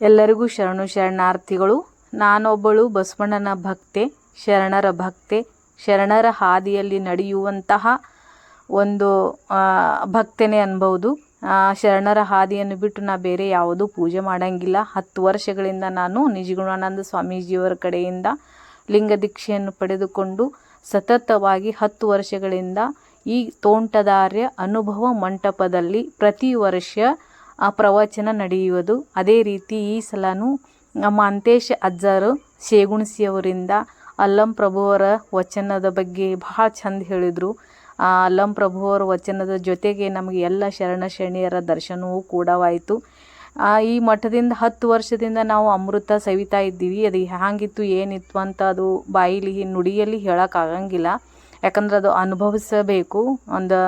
ಎಲ್ಲರಿಗೂ ಶರಣು ಶರಣಾರ್ಥಿಗಳು, ನಾನೊಬ್ಬಳು ಬಸವಣ್ಣನ ಭಕ್ತೆ, ಶರಣರ ಭಕ್ತೆ, ಶರಣರ ಹಾದಿಯಲ್ಲಿ ನಡೆಯುವಂತಹ ಒಂದು ಭಕ್ತನೇ ಅನ್ಬೌದು ಶರಣರ ಹಾದಿಯನ್ನು ಬಿಟ್ಟು ನಾ ಬೇರೆ ಯಾವುದೂ ಪೂಜೆ ಮಾಡೋಂಗಿಲ್ಲ. ಹತ್ತು ವರ್ಷಗಳಿಂದ ನಾನು ನಿಜಗುಣಾನಂದ ಸ್ವಾಮೀಜಿಯವರ ಕಡೆಯಿಂದ ಲಿಂಗ ದೀಕ್ಷೆಯನ್ನು ಪಡೆದುಕೊಂಡು ಸತತವಾಗಿ ಹತ್ತು ವರ್ಷಗಳಿಂದ ಈ ತೋಂಟದಾರ್ಯ ಅನುಭವ ಮಂಟಪದಲ್ಲಿ ಪ್ರತಿ ವರ್ಷ ಪ್ರವಚನ ನಡೆಯುವುದು. ಅದೇ ರೀತಿ ಈ ಸಲನೂ ನಮ್ಮ ಅಂತೇಶ್ ಅಜ್ಜರು ಶೇಗುಣಸಿಯವರಿಂದ ಅಲ್ಲಂ ಪ್ರಭುವರ ವಚನದ ಬಗ್ಗೆ ಭಾಳ ಚಂದ ಹೇಳಿದರು. ಆ ಅಲ್ಲಂ ಪ್ರಭುವರ ವಚನದ ಜೊತೆಗೆ ನಮಗೆ ಎಲ್ಲ ಶರಣ ಶರಣಿಯರ ದರ್ಶನವೂ ಕೂಡವಾಯಿತು ಈ ಮಠದಿಂದ ಹತ್ತು ವರ್ಷದಿಂದ ನಾವು ಅಮೃತ ಸವಿತಾ ಇದ್ದೀವಿ. ಅದು ಹ್ಯಾಂಗಿತ್ತು, ಏನಿತ್ತು ಅಂತ ಅದು ಬಾಯಿಲಿ ನುಡಿಯಲ್ಲಿ ಹೇಳೋಕ್ಕಾಗಂಗಿಲ್ಲ ಯಾಕಂದ್ರೆ ಅದು ಅನುಭವಿಸಬೇಕು. ಒಂದು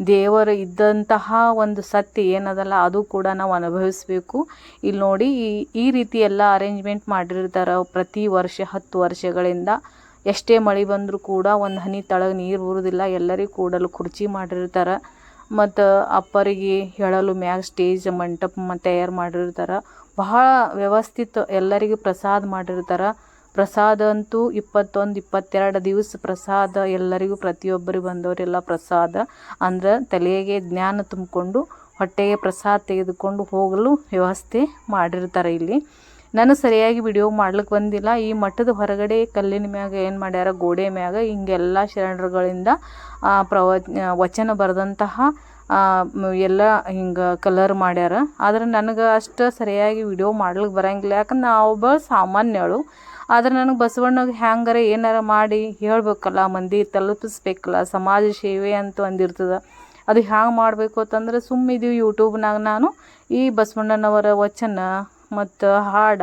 ದೇವರು ಇದ್ದಂತಹ ಒಂದು ಸತ್ಯ ಏನದಲ್ಲ, ಅದು ಕೂಡ ನಾವು ಅನುಭವಿಸಬೇಕು. ಇಲ್ಲಿ ನೋಡಿ, ಈ ಈ ರೀತಿ ಎಲ್ಲ ಅರೇಂಜ್ಮೆಂಟ್ ಮಾಡಿರ್ತಾರೆ ಪ್ರತಿ ವರ್ಷ, ಹತ್ತು ವರ್ಷಗಳಿಂದ. ಎಷ್ಟೇ ಮಳೆ ಬಂದರೂ ಕೂಡ ಒಂದು ಹನಿ ತಳಗೆ ನೀರು ಬರುವುದಿಲ್ಲ ಎಲ್ಲರಿಗೂ ಕೂಡಲು ಕುರ್ಚಿ ಮಾಡಿರ್ತಾರೆ. ಮತ್ತು ಅಪ್ಪರಿಗೆ ಹೇಳಲು ಮ್ಯಾಗ ಸ್ಟೇಜ್ ಮಂಟಪ ತಯಾರು ಮಾಡಿರ್ತಾರೆ. ಬಹಳ ವ್ಯವಸ್ಥಿತ ಎಲ್ಲರಿಗೂ ಪ್ರಸಾದ ಮಾಡಿರ್ತಾರೆ. ಪ್ರಸಾದ ಅಂತೂ ಇಪ್ಪತ್ತೊಂದು, ಇಪ್ಪತ್ತೆರಡು ದಿವಸ ಪ್ರಸಾದ ಎಲ್ಲರಿಗೂ ಪ್ರತಿಯೊಬ್ಬರು ಬಂದವರೆಲ್ಲ ಪ್ರಸಾದ. ಅಂದ್ರೆ ತಲೆಗೆ ಜ್ಞಾನ ತುಂಬಿಕೊಂಡು ಹೊಟ್ಟೆಗೆ ಪ್ರಸಾದ ತೆಗೆದುಕೊಂಡು ಹೋಗಲು ವ್ಯವಸ್ಥೆ ಮಾಡಿರ್ತಾರೆ ಇಲ್ಲಿ. ನಾನು ಸರಿಯಾಗಿ ವಿಡಿಯೋ ಮಾಡ್ಲಿಕ್ಕೆ ಬಂದಿಲ್ಲ. ಈ ಮಠದ ಹೊರಗಡೆ ಕಲ್ಲಿನ ಮ್ಯಾಗ ಏನು ಮಾಡ್ಯಾರ? ಗೋಡೆ ಮ್ಯಾಗ ಹಿಂಗೆಲ್ಲ ಶರಣರುಗಳಿಂದ ಪ್ರವ ವಚನ ಬರೆದಂತಹ ಎಲ್ಲ ಹಿಂಗೆ ಕಲರ್ ಮಾಡ್ಯಾರ. ಆದ್ರೆ ನನಗೆ ಅಷ್ಟು ಸರಿಯಾಗಿ ವಿಡಿಯೋ ಮಾಡ್ಲಿಕ್ಕೆ ಬರೋಂಗಿಲ್ಲ. ಯಾಕಂದ್ರೆ ನಾವು ಒಬ್ಬ ಸಾಮಾನ್ಯಳು. ಆದ್ರೆ ನನಗೆ ಬಸವಣ್ಣಗೆ ಹ್ಯಾಂಗಾರ ಏನಾರ ಮಾಡಿ ಹೇಳ್ಬೇಕಲ್ಲ, ಮಂದಿ ತಲುಪಿಸ್ಬೇಕಲ್ಲ, ಸಮಾಜ ಸೇವೆ ಅಂತ ಒಂದಿರ್ತದೆ. ಅದು ಹ್ಯಾಂಗೆ ಮಾಡಬೇಕು ಅಂತಂದ್ರೆ ಸುಮ್ಮಿದೀವಿ ಯೂಟ್ಯೂಬ್ನಾಗ ನಾನು ಈ ಬಸವಣ್ಣನವರ ವಚನ ಮತ್ತು ಹಾಡ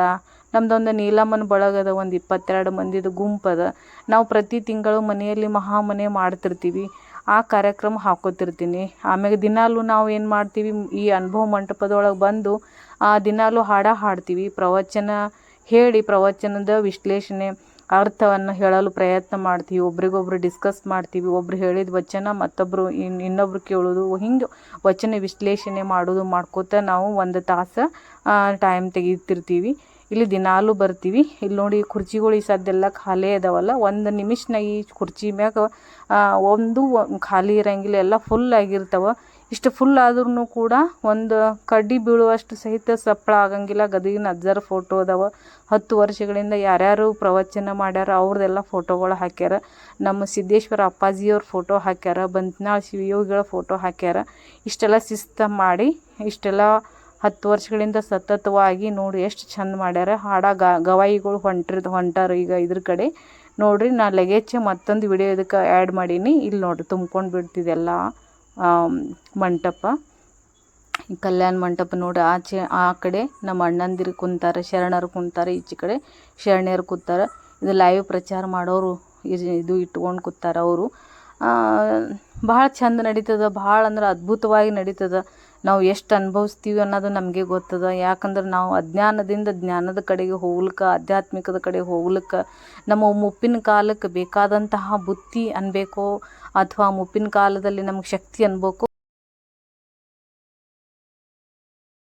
ನಮ್ಮದೊಂದು ನೀಲಮ್ಮನ ಬಳಗದ ಒಂದು ಇಪ್ಪತ್ತೆರಡು ಮಂದಿದು ಗುಂಪದ ನಾವು ಪ್ರತಿ ತಿಂಗಳು ಮನೆಯಲ್ಲಿ ಮಹಾಮನೆ ಮಾಡ್ತಿರ್ತೀವಿ, ಆ ಕಾರ್ಯಕ್ರಮ ಹಾಕೋತಿರ್ತೀನಿ. ಆಮ್ಯಾಗ ದಿನಾಲೂ ನಾವು ಏನು ಮಾಡ್ತೀವಿ, ಈ ಅನುಭವ ಮಂಟಪದೊಳಗೆ ಬಂದು ಆ ದಿನಾಲೂ ಹಾಡ ಹಾಡ್ತೀವಿ, ಪ್ರವಚನ ಹೇಳಿ ಪ್ರವಚನದ ವಿಶ್ಲೇಷಣೆ ಅರ್ಥವನ್ನು ಹೇಳಲು ಪ್ರಯತ್ನ ಮಾಡ್ತೀವಿ. ಒಬ್ರಿಗೊಬ್ರು ಡಿಸ್ಕಸ್ ಮಾಡ್ತೀವಿ. ಒಬ್ರು ಹೇಳಿದ ವಚನ ಮತ್ತೊಬ್ಬರು ಇನ್ನು ಇನ್ನೊಬ್ರು ಕೇಳೋದು. ಹಿಂಗೆ ವಚನ ವಿಶ್ಲೇಷಣೆ ಮಾಡೋದು ಮಾಡ್ಕೋತ ನಾವು ಒಂದು ತಾಸು ಟೈಮ್ ತೆಗಿತಿರ್ತೀವಿ. ಇಲ್ಲಿ ದಿನಾಲೂ ಬರ್ತೀವಿ. ಇಲ್ಲಿ ನೋಡಿ ಕುರ್ಚಿಗಳು ಈ ಸದ್ದೆಲ್ಲ ಖಾಲಿ ಅದಾವಲ್ಲ. ಒಂದು ನಿಮಿಷನಾಗ ಈ ಕುರ್ಚಿ ಮ್ಯಾಗ ಒಂದು ಖಾಲಿ ಇರಂಗಿಲ್ಲ. ಎಲ್ಲ ಫುಲ್ ಆಗಿರ್ತಾವೆ. ಇಷ್ಟು ಫುಲ್ ಆದ್ರೂ ಕೂಡ ಒಂದು ಕಡ್ಡಿ ಬೀಳುವಷ್ಟು ಸಹಿತ ಸಪ್ಪಳ ಆಗಂಗಿಲ್ಲ. ಗದಗಿನ ಅಜ್ಜರ ಫೋಟೋ ಅದಾವ. ಹತ್ತು ವರ್ಷಗಳಿಂದ ಯಾರ್ಯಾರು ಪ್ರವಚನ ಮಾಡ್ಯಾರ ಅವ್ರದ್ದೆಲ್ಲ ಫೋಟೋಗಳು ಹಾಕ್ಯಾರ. ನಮ್ಮ ಸಿದ್ದೇಶ್ವರ ಅಪ್ಪಾಜಿಯವ್ರ ಫೋಟೋ ಹಾಕ್ಯಾರ, ಬಂತ್ನಾಳ್ ಶಿವಯೋಗಿಗಳ ಫೋಟೋ ಹಾಕ್ಯಾರ. ಇಷ್ಟೆಲ್ಲ ಶಿಸ್ತ ಮಾಡಿ, ಇಷ್ಟೆಲ್ಲ ಹತ್ತು ವರ್ಷಗಳಿಂದ ಸತತವಾಗಿ ನೋಡಿ ಎಷ್ಟು ಚಂದ ಮಾಡ್ಯಾರ. ಹಾಡ ಗವಾಯಿಗಳು ಹೊಂಟಿರ್ದು ಹೊಂಟಾರ ಈಗ ಇದ್ರ ಕಡೆ. ನೋಡ್ರಿ, ನಾ ಲಗೇಜ್ ಮತ್ತೊಂದು ವಿಡಿಯೋ ಇದಕ್ಕೆ ಆ್ಯಡ್ ಮಾಡೀನಿ. ಇಲ್ಲಿ ನೋಡ್ರಿ, ತುಂಬ್ಕೊಂಡು ಬಿಡ್ತಿದೆಲ್ಲ. ಮಂಟಪ. ಕಲ್ಯಾಣ ಮಂಟಪ ನೋಡಿ, ಆಚೆ, ಆ ಕಡೆ ನಮ್ಮ ಅಣ್ಣಂದಿರು ಕುಂತಾರ, ಶರಣರು ಕುಂತಾರೆ, ಈಚೆ ಕಡೆ ಶರಣ್ಯರು ಕೂತಾರೆ. ಇದು ಲೈವ್ ಪ್ರಚಾರ ಮಾಡೋರು ಇದು ಇಟ್ಕೊಂಡು ಕೂತಾರೆ ಅವರು. ಭಾಳ ಚಂದ ನಡೀತದೆ ಭಾಳ ಅಂದ್ರೆ ಅದ್ಭುತವಾಗಿ ನಡೀತದೆ. ನಾವು ಎಷ್ಟು ಅನುಭವಿಸ್ತೀವಿ ಅನ್ನೋದು ನಮಗೆ ಗೊತ್ತದ. ಯಾಕಂದ್ರೆ ನಾವು ಅಜ್ಞಾನದಿಂದ ಜ್ಞಾನದ ಕಡೆಗೆ ಹೋಗ್ಲಿಕ್ಕೆ, ಆಧ್ಯಾತ್ಮಿಕದ ಕಡೆ ಹೋಗ್ಲಿಕ್ಕೆ, ನಮ್ಮ ಮುಪ್ಪಿನ ಕಾಲಕ್ಕೆ ಬೇಕಾದಂತಹ ಬುತ್ತಿ ಅನ್ಬೇಕೋ ಅಥವಾ ಮುಪ್ಪಿನ ಕಾಲದಲ್ಲಿ ನಮ್ಗೆ ಶಕ್ತಿ ಅನ್ಬೇಕು